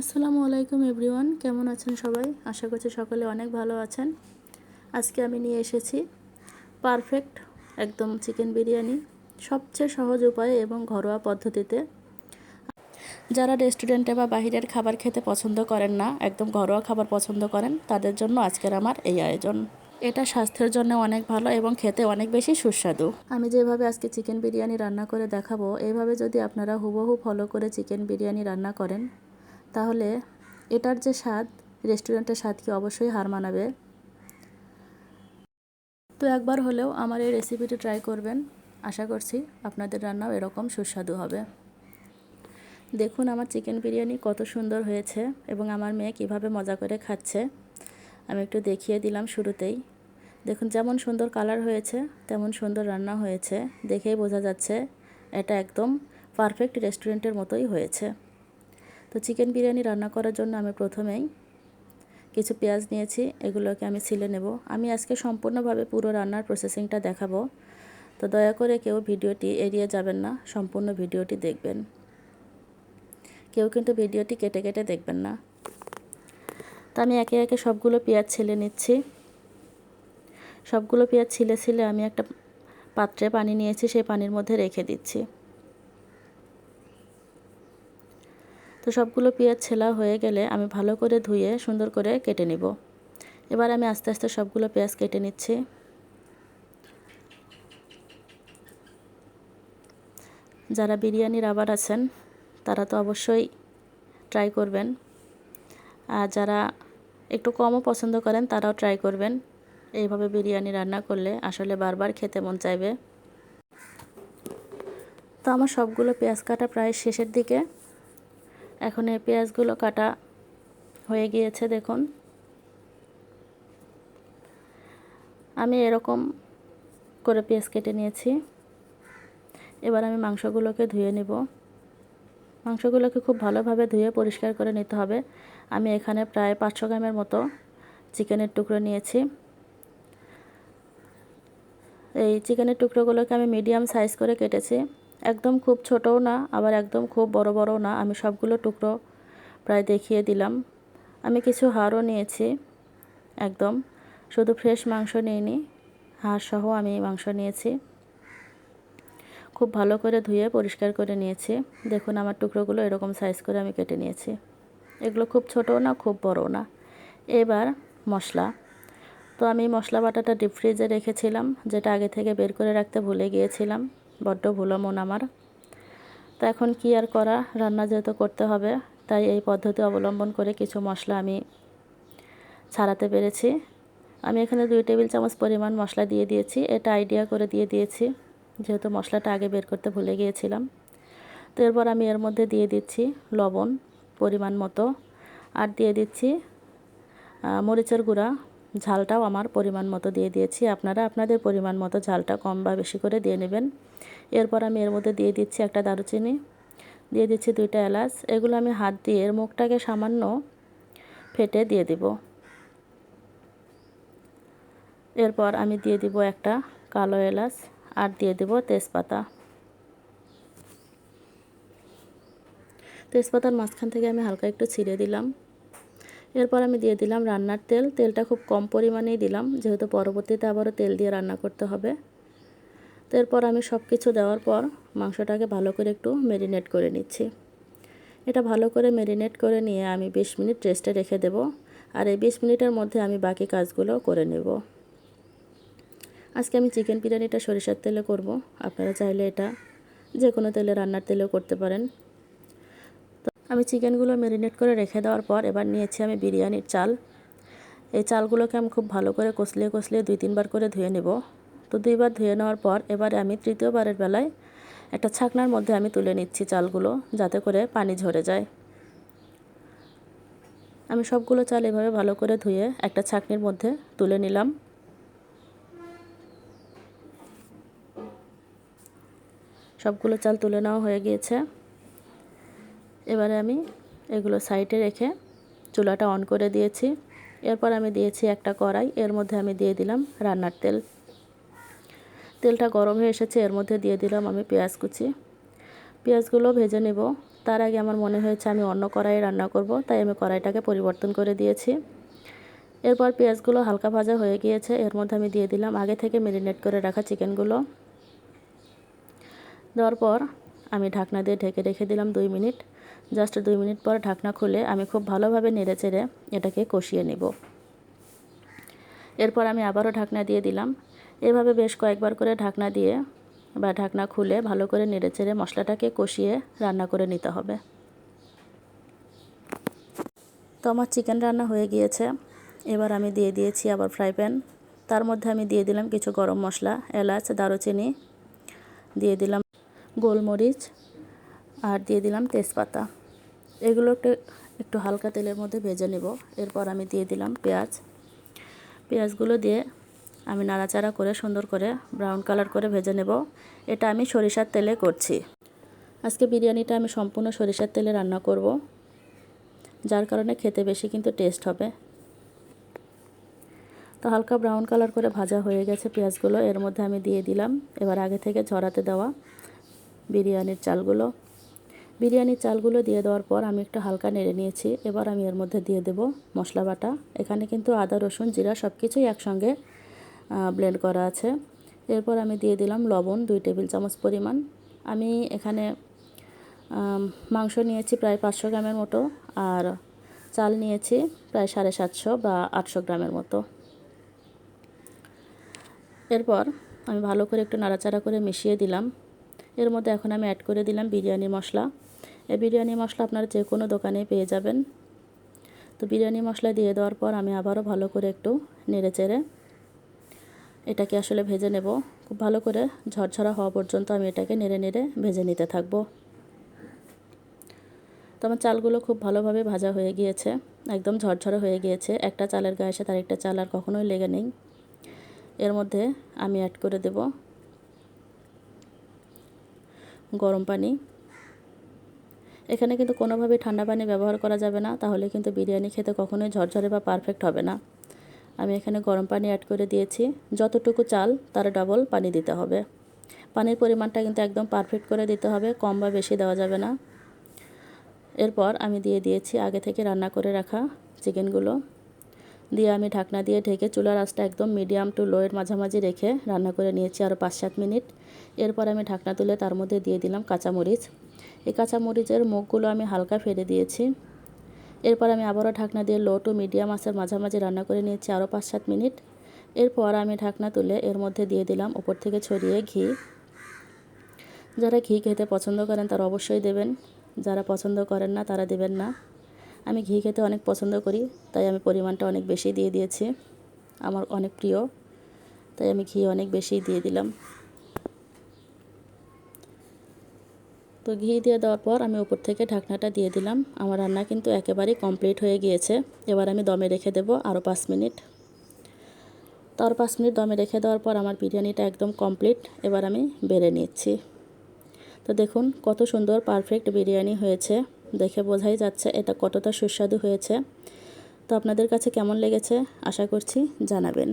আসসালামু আলাইকুম এভরিওয়ান, কেমন আছেন সবাই? আশা করছি সকলে অনেক ভালো আছেন। আজকে আমি নিয়ে এসেছি পারফেক্ট একদম চিকেন বিরিয়ানি, সবচেয়ে সহজ উপায়ে এবং ঘরোয়া পদ্ধতিতে। যারা রেস্টুরেন্টে বা বাহিরের খাবার খেতে পছন্দ করেন না, একদম ঘরোয়া খাবার পছন্দ করেন, তাদের জন্য আজকের আমার এই আয়োজন। এটা স্বাস্থ্যের জন্য অনেক ভালো এবং খেতে অনেক বেশি সুস্বাদু। আমি যেভাবে আজকে চিকেন বিরিয়ানি রান্না করে দেখাবো এইভাবে যদি আপনারা হুবহু ফলো করে চিকেন বিরিয়ানি রান্না করেন তাহলে এটার যে স্বাদ, রেস্টুরেন্টের স্বাদকে অবশ্যই হার মানাবে? তো একবার হলেও আমার এই রেসিপিটি ট্রাই করবেন। আশা করছি আপনাদের রান্নাও এরকম সুস্বাদু হবে। দেখুন আমার চিকেন বিরিয়ানি কত সুন্দর হয়েছে এবং আমার মেয়ে কীভাবে মজা করে খাচ্ছে। আমি একটু দেখিয়ে দিলাম শুরুতেই। দেখুন যেমন সুন্দর কালার হয়েছে, তেমন সুন্দর রান্না হয়েছে। দেখেই বোঝা যাচ্ছে এটা একদম পারফেক্ট রেস্টুরেন্টের মতোই হয়েছে। তো চিকেন বিরিয়ানি রান্না করার জন্য আমি প্রথমেই কিছু পেঁয়াজ নিয়েছি, এগুলোকে আমি ছিলে নেব। আমি আজকে সম্পূর্ণভাবে পুরো রান্নার প্রসেসিংটা দেখাবো। তো দয়া করে কেউ ভিডিওটি এড়িয়ে যাবেন না, সম্পূর্ণ ভিডিওটি দেখবেন। কেউ কিন্তু ভিডিওটি কেটে কেটে দেখবেন না। তো আমি একে একে সবগুলো পেঁয়াজ ছিলে নিচ্ছি। সবগুলো পেঁয়াজ ছিলে ছিলে আমি একটা পাত্রে পানি নিয়েছি, সেই পানির মধ্যে রেখে দিচ্ছি। তো সবগুলো পেঁয়াজ ছেলা হয়ে গেলে আমি ভালো করে ধুয়ে সুন্দর করে কেটে নিব। এবার আমি আস্তে আস্তে সবগুলো পেঁয়াজ কেটে নিচ্ছি। যারা বিরিয়ানির আবার আছেন, তারা তো অবশ্যই ট্রাই করবেন। আর যারা একটু কমও পছন্দ করেন, তারাও ট্রাই করবেন। এইভাবে বিরিয়ানি রান্না করলে আসলে বারবার খেতে মন চাইবে। তো আমার সবগুলো পেঁয়াজ কাটা প্রায় শেষের দিকে। এখন এই পেঁয়াজগুলো কাটা হয়ে গিয়েছে, দেখুন। আমি এরকম করে পেঁয়াজ কেটে নিয়েছি। এবার আমি মাংসগুলোকে ধুয়ে নেব। মাংসগুলোকে খুব ভালোভাবে ধুয়ে পরিষ্কার করে নিতে হবে। আমি এখানে প্রায় পাঁচশো গ্রামের মতো চিকেনের টুকরো নিয়েছি। এই চিকেনের টুকরোগুলোকে আমি মিডিয়াম সাইজ করে কেটেছি। একদম খুব ছোটও না, আবার একদম খুব বড় বড়ও না। আমি সবগুলো টুকরো প্রায় দেখিয়ে দিলাম। আমি কিছু হাড়ও নিয়েছি, একদম। শুধু ফ্রেশ মাংস নিইনি, হাড়সহ আমি মাংস নিয়েছি। খুব ভালো করে ধুয়ে পরিষ্কার করে নিয়েছি। দেখুন আমার টুকরোগুলো এরকম সাইজ করে আমি কেটে নিয়েছি। এগুলো খুব ছোটও না, খুব বড়ও না। এবার মশলা। তো আমি মশলা বাটাটা ডিপ ফ্রিজে রেখেছিলাম, যেটা আগে থেকে বের করে রাখতে ভুলে গিয়েছিলাম। বড্ড ভুলো মন আমার। তো এখন কি আর করা? রান্না যেহেতু করতে হবে, তাই এই পদ্ধতি অবলম্বন করে কিছু মশলা আমি ছাড়াতে পেরেছি। আমি এখানে দুই টেবিল চামচ পরিমাণ মশলা দিয়ে দিয়েছি, এটা আইডিয়া করে দিয়ে দিয়েছি, যেহেতু মশলাটা আগে বের করতে ভুলে গিয়েছিলাম। তো এরপর আমি এর মধ্যে দিয়ে দিচ্ছি লবণ পরিমাণ মতো, আর দিয়ে দিচ্ছি মরিচের গুঁড়া। ঝালটাও আমার পরিমাণ মতো দিয়ে দিয়েছি, আপনারা আপনাদের পরিমাণ মতো ঝালটা কম বা বেশি করে দিয়ে নেবেন। এরপর আমি এর মধ্যে দিয়ে দিচ্ছি একটা দারুচিনি, দিয়ে দিচ্ছি দুইটা এলাচ। এগুলো আমি হাত দিয়ে এর মুখটাকে সামান্য ফেটে দিয়ে দিব। এরপর আমি দিয়ে দিব একটা কালো এলাচ আর দিয়ে দেব তেজপাতা। তেজপাতার মাঝখান থেকে আমি হালকা একটু ছিঁড়ে দিলাম। এরপর আমি দিয়ে দিলাম রান্নার তেল। তেলটা খুব কম পরিমাণেই দিলাম, যেহেতু পরবর্তীতে আবারও তেল দিয়ে রান্না করতে হবে। এরপর আমি সব কিছু দেওয়ার পর মাংসটাকে ভালো করে একটু ম্যারিনেট করে নিচ্ছি। এটা ভালো করে ম্যারিনেট করে নিয়ে আমি বিশ মিনিট রেস্টে রেখে দেব আর এই বিশ মিনিটের মধ্যে আমি বাকি কাজগুলো করে নেব। আজকে আমি চিকেন বিরিয়ানিটা সরিষার তেলে করব। আপনারা চাইলে এটা যে কোনো তেলে রান্নার তেলেও করতে পারেন। আমি চিকেনগুলো ম্যারিনেট করে রেখে দেওয়ার পর এবার নিয়েছি আমি বিরিয়ানির চাল। এই চালগুলোকে আমি খুব ভালো করে কষলিয়ে কষলিয়ে দুই তিনবার করে ধুয়ে নেব। তো দুইবার ধুয়ে নেওয়ার পর এবারে আমি তৃতীয়বারের বেলায় একটা ছাকনার মধ্যে আমি তুলে নিচ্ছি চালগুলো যাতে করে পানি ঝরে যায়। আমি সবগুলো চাল এভাবে ভালো করে ধুয়ে একটা ছাকনির মধ্যে তুলে নিলাম। সবগুলো চাল তুলে নেওয়া হয়ে গিয়েছে। এবারে আমি এগুলো সাইডে রেখে চুলাটা অন করে দিয়েছি। এরপর আমি দিয়েছি একটা কড়াই, এর মধ্যে আমি দিয়ে দিলাম রান্নার তেল। তেলটা গরম হয়ে এসেছে, এর মধ্যে দিয়ে দিলাম আমি পেঁয়াজ কুচি। পেঁয়াজগুলো ভেজে নেব। তার আগে আমার মনে হয়েছে আমি অন্য কড়াইয়ে রান্না করব, তাই আমি কড়াইটাকে পরিবর্তন করে দিয়েছি। এরপর পেঁয়াজগুলো হালকা ভাজা হয়ে গিয়েছে, এর মধ্যে আমি দিয়ে দিলাম আগে থেকে মেরিনেট করে রাখা চিকেনগুলো। দেওয়ার পর আমি ঢাকনা দিয়ে ঢেকে রেখে দিলাম দুই মিনিট। জাস্ট দুই মিনিট পর ঢাকনা খুলে আমি খুব ভালোভাবে নেড়ে চেড়ে এটাকে কষিয়ে নেব। এরপর আমি আবারও ঢাকনা দিয়ে দিলাম। এভাবে বেশ কয়েকবার করে ঢাকনা দিয়ে বা ঢাকনা খুলে ভালো করে নেড়ে চেড়ে মশলাটাকে কষিয়ে রান্না করে নিতে হবে। তো আমার চিকেন রান্না হয়ে গিয়েছে। এবার আমি দিয়ে দিয়েছি আবার ফ্রাই প্যান। তার মধ্যে আমি দিয়ে দিলাম কিছু গরম মশলা, এলাচ, দারুচিনি, দিয়ে দিলাম গোলমরিচ আর দিয়ে দিলাম তেজপাতা। এগুলো একটু একটু হালকা তেলের মধ্যে ভেজে নেব। এরপর আমি দিয়ে দিলাম পেঁয়াজ। পেঁয়াজগুলো দিয়ে আমি নাড়াচাড়া করে সুন্দর করে ব্রাউন কালার করে ভেজে নেব। এটা আমি সরিষার তেলে করছি। আজকে বিরিয়ানিটা আমি সম্পূর্ণ সরিষার তেলে রান্না করব। যার কারণে খেতে বেশি কিন্তু টেস্ট হবে। তো হালকা ব্রাউন কালার করে ভাজা হয়ে গেছে পেঁয়াজগুলো। এর মধ্যে আমি দিয়ে দিলাম। এবার আগে থেকে ঝরাতে দেওয়া বিরিয়ানির চালগুলো। বিরিয়ানির চালগুলো দিয়ে দেওয়ার পর আমি একটু হালকা নেড়ে নিয়েছি। এবার আমি এর মধ্যে দিয়ে দেব মশলা বাটা। এখানে কিন্তু আদা, রসুন, জিরা সব কিছুই একসঙ্গে ব্লেন্ড করা আছে। এরপর আমি দিয়ে দিলাম লবণ, দুই টেবিল চামচ পরিমাণ। আমি এখানে মাংস নিয়েছি প্রায় পাঁচশো গ্রামের মতো আর চাল নিয়েছি প্রায় সাড়ে সাতশো বা আটশো গ্রামের মতো। এরপর আমি ভালো করে একটু নাড়াচাড়া করে মিশিয়ে দিলাম। এর মধ্যে এখন আমি অ্যাড করে দিলাম বিরিয়ানি মশলা। এই বিরিয়ানি মশলা আপনারা যে কোনো দোকানে পেয়ে যাবেন। তো বিরিয়ানি মশলা দিয়ে দেওয়ার পর আমি আবারও ভালো করে একটু নেড়ে চেড়ে এটাকে আসলে ভেজে নেব। খুব ভালো করে ঝরঝরা হওয়া পর্যন্ত আমি এটাকে নেড়ে নেড়ে ভেজে নিতে থাকব। তো আমার চালগুলো খুব ভালোভাবে ভাজা হয়ে গিয়েছে, একদম ঝরঝরে হয়ে গিয়েছে। একটা চালের গায়ে সাথে আরেকটা চাল আর কখনোই লেগে নেই। এর মধ্যে আমি অ্যাড করে দেব গরম পানি। এখানে কিন্তু কোনোভাবেই ঠান্ডা পানি ব্যবহার করা যাবে না, তাহলে কিন্তু বিরিয়ানি খেতে কখনোই ঝরঝরে বা পারফেক্ট হবে না। আমি এখানে গরম পানি অ্যাড করে দিয়েছি। যতটুকু চাল, তার ডাবল পানি দিতে হবে। পানির পরিমাণটা কিন্তু একদম পারফেক্ট করে দিতে হবে, কম বা বেশি দেওয়া যাবে না। এরপর আমি দিয়ে দিয়েছি আগে থেকে রান্না করে রাখা চিকেনগুলো। দিয়ে আমি ঢাকনা দিয়ে ঢেকে চুলার আঁচটা একদম মিডিয়াম টু লোয়ের মাঝামাঝি রেখে রান্না করে নিয়েছি আরও পাঁচ সাত মিনিট। এরপর আমি ঢাকনা তুলে তার মধ্যে দিয়ে দিলাম কাঁচামরিচ। এই কাঁচামরিচের মুখগুলো আমি হালকা ফেলে দিয়েছি। এরপর আমি আবারও ঢাকনা দিয়ে লো টু মিডিয়াম আঁচের মাঝামাঝি রান্না করে নিয়েছি আরও পাঁচ সাত মিনিট। এরপর আমি ঢাকনা তুলে এর মধ্যে দিয়ে দিলাম ওপর থেকে ছড়িয়ে ঘি। যারা ঘি খেতে পছন্দ করেন তারা অবশ্যই দেবেন। যারা পছন্দ করেন না তারা দেবেন না। আমি ঘি খেতে অনেক পছন্দ করি, তাই আমি পরিমাণটা অনেক বেশি দিয়ে দিয়েছি। আমার অনেক প্রিয়, তাই আমি ঘি অনেক বেশি দিয়ে দিলাম। তো ঘি দিয়ে দেওয়ার পর আমি উপর থেকে ঢাকনাটা দিয়ে দিলাম। আমার রান্না কিন্তু একেবারেই কমপ্লিট হয়ে গিয়েছে। এবার আমি দমে রেখে দেবো আরও পাঁচ মিনিট। তার পাঁচ মিনিট দমে রেখে দেওয়ার পর আমার বিরিয়ানিটা একদম কমপ্লিট এবার আমি বেড়ে নিচ্ছি। তো দেখুন কত সুন্দর পারফেক্ট বিরিয়ানি হয়েছে। দেখে বোঝাই যাচ্ছে এটা কতটা সুস্বাদু হয়েছে। তো আপনাদের কাছে কেমন লেগেছে আশা করছি জানাবেন।